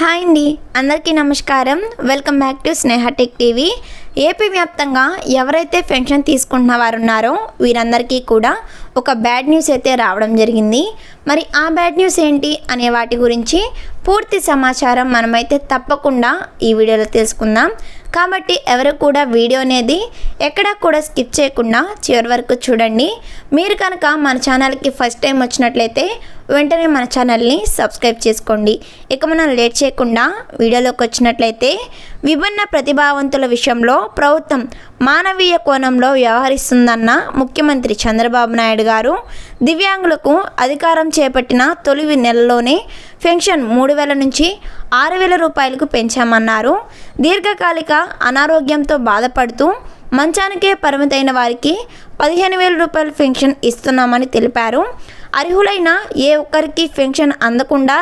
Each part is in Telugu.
హాయ్ అండి అందరికీ నమస్కారం. Welcome back to Sneha tech TV. AP వ్యాప్తంగా ఎవరైతే పెన్షన్ తీసుకుంటున్న వారు ఉన్నారో వీరందరికీ కూడా ఒక బ్యాడ్ న్యూస్ అయితే రావడం జరిగింది. మరి ఆ బ్యాడ్ న్యూస్ ఏంటి అనే వాటి గురించి పూర్తి సమాచారం మనమైతే తప్పకుండా ఈ వీడియోలో తెలుసుకుందాం. కాబట్టి ఎవరు కూడా వీడియో అనేది ఎక్కడా కూడా స్కిప్ చేయకుండా చివరి వరకు చూడండి. మీరు కనుక మన ఛానల్కి ఫస్ట్ టైం వచ్చినట్లయితే వెంటనే మన ఛానల్ని సబ్స్క్రైబ్ చేసుకోండి. ఇక మనం లేట్ చేయకుండా వీడియోలోకి వచ్చినట్లయితే విభిన్న ప్రతిభావంతుల విషయంలో ప్రభుత్వం మానవీయ కోణంలో వ్యవహరిస్తుందన్న ముఖ్యమంత్రి చంద్రబాబు నాయుడు గారు దివ్యాంగులకు అధికారం చేపట్టిన తొలి నెలలోనే పెన్షన్ మూడు వేల నుంచి ఆరు వేల రూపాయలకు పెంచామన్నారు. దీర్ఘకాలిక అనారోగ్యంతో బాధపడుతూ మంచానికే పరిమితైన వారికి పదిహేను వేల రూపాయల పెన్షన్ ఇస్తున్నామని తెలిపారు. అర్హులైన ఏ ఒక్కరికి పెన్షన్ అందకుండా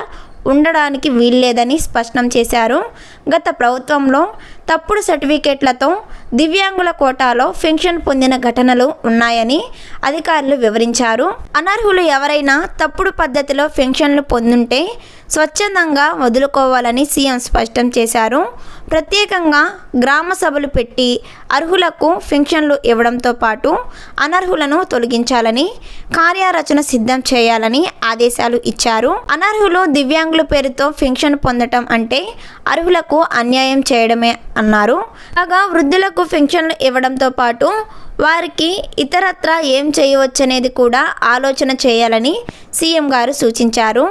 ఉండడానికి వీల్లేదని స్పష్టం చేశారు. గత ప్రభుత్వంలో తప్పుడు సర్టిఫికేట్లతో దివ్యాంగుల కోటాలో పెన్షన్ పొందిన ఘటనలు ఉన్నాయని అధికారులు వివరించారు. అనర్హులు ఎవరైనా తప్పుడు పద్ధతిలో పెన్షన్లు పొందుంటే స్వచ్ఛందంగా వదులుకోవాలని సీఎం స్పష్టం చేశారు. ప్రత్యేకంగా గ్రామ సభలు పెట్టి అర్హులకు పెన్షన్లు ఇవ్వడంతో పాటు అనర్హులను తొలగించాలని కార్యారచన సిద్ధం చేయాలని ఆదేశాలు ఇచ్చారు. అనర్హులు దివ్యాంగుల పేరుతో పెన్షన్ పొందటం అంటే అర్హులకు అన్యాయం చేయడమే అన్నారు. కాగా వృద్ధులకు పెన్షన్లు ఇవ్వడంతో పాటు వారికి ఇతరత్ర ఏం చేయవచ్చనేది కూడా ఆలోచన చేయాలని సీఎం గారు సూచించారు.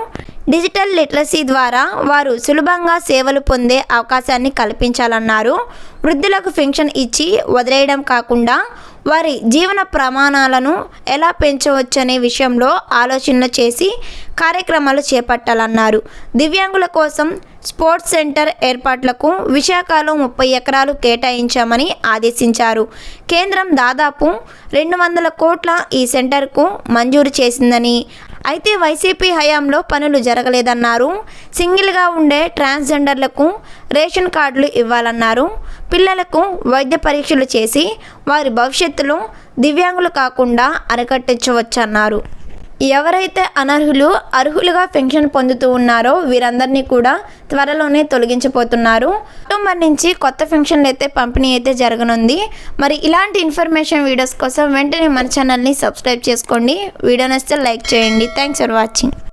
డిజిటల్ లిటరసీ ద్వారా వారు సులభంగా సేవలు పొందే అవకాశాన్ని కల్పించాలన్నారు. వృద్ధులకు పెన్షన్ ఇచ్చి వదిలేయడం కాకుండా వారి జీవన ప్రమాణాలను ఎలా పెంచవచ్చనే విషయంలో ఆలోచనలు చేసి కార్యక్రమాలు చేపట్టాలన్నారు. దివ్యాంగుల కోసం స్పోర్ట్స్ సెంటర్ ఏర్పాట్లకు విశాఖలో ముప్పై ఎకరాలు కేటాయించామని ఆదేశించారు. కేంద్రం దాదాపు రెండు వందల కోట్ల ఈ సెంటర్కు మంజూరు చేసిందని అయితే వైసీపీ హయాంలో పనులు జరగలేదన్నారు. సింగిల్గా ఉండే ట్రాన్స్జెండర్లకు రేషన్ కార్డులు ఇవ్వాలన్నారు. పిల్లలకు వైద్య పరీక్షలు చేసి వారి భవిష్యత్తులో దివ్యాంగులు కాకుండా అరికట్టించవచ్చన్నారు. ఎవరైతే అనర్హులు అర్హులుగా పెన్షన్ పొందుతూ ఉన్నారో వీరందరినీ కూడా త్వరలోనే తొలగించబోతున్నారు. అక్టోబర్ నుంచి కొత్త పెన్షన్లు అయితే పంపిణీ అయితే జరగనుంది. మరి ఇలాంటి ఇన్ఫర్మేషన్ వీడియోస్ కోసం వెంటనే మన ఛానల్ని సబ్స్క్రైబ్ చేసుకోండి. వీడియో నచ్చితే లైక్ చేయండి. Thanks for watching